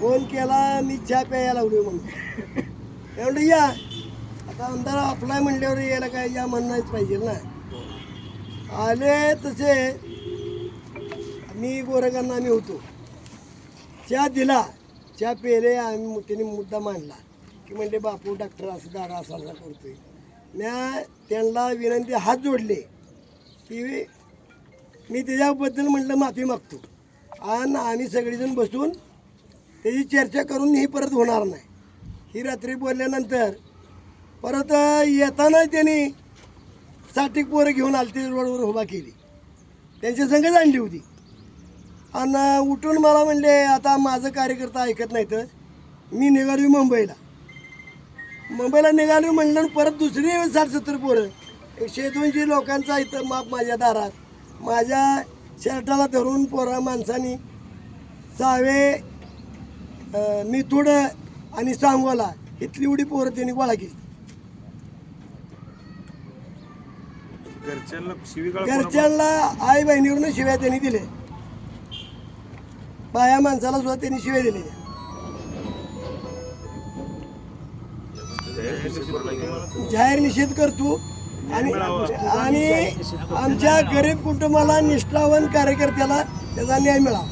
Phone केला मी चहा प्यायला लागलो मग एवढं म्हणलं या. आता आमदार आपला म्हणल्यावर यायला काय या म्हणणारच पाहिजे ना. आले तसे. मी गोरगांना आम्ही होतो. चहा दिला. चहा पेले आम्ही त्याने मुद्दा मांडला. की म्हणले बापू डॉक्टर असं दादा असा असा करतोय. म्या त्यांना विनंती हात जोडले. की मी त्याच्याबद्दल म्हटलं माफी मागतो. आणि आम्ही सगळेजण बसून त्याची चर्चा करून ही परत होणार नाही. ही रात्री बोलल्यानंतर परत येताना त्यांनी साठी पोरं घेऊन आली ती रोडवर उभा केली. त्यांच्या संगच आणली होती. आणि उठून मला म्हणले आता माझं कार्यकर्ता ऐकत नाही तर मी निघालो मुंबईला. मुंबईला निघालो म्हणलं परत दुसरी साठ सत्तर पोरं एकशे दोनशे लोकांचा इथं माप माझ्या दारात. माझ्या शर्टाला धरून पोरा माणसानी सहावे अं, मिथुड आणि सांगोला इथली एवढी पोरं त्यांनी गोळा केली. घरच्यांना आई बहिणीवरून शिव्या त्यांनी दिले बाया माणसाला सुद्धा त्यांनी शिव्या दिलेल्या. जाहीर निषेध करतो आणि आणि आमच्या गरीब कुटुंबाला निष्ठावान कार्यकर्त्याला त्याचा न्याय मिळावा.